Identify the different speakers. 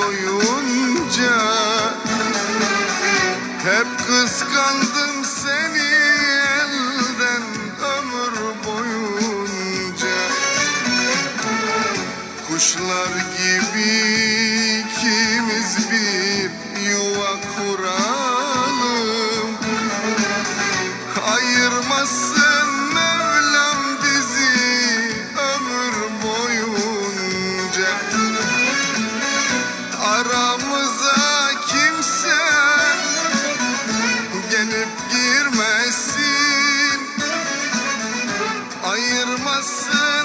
Speaker 1: doyunca Hep kıskandım seni elden ömür boyunca. Kuşlar gibi ikimiz bir yuva kuralım. Ayırmasın aramıza kimse gelip girmesin. Ayırmasın.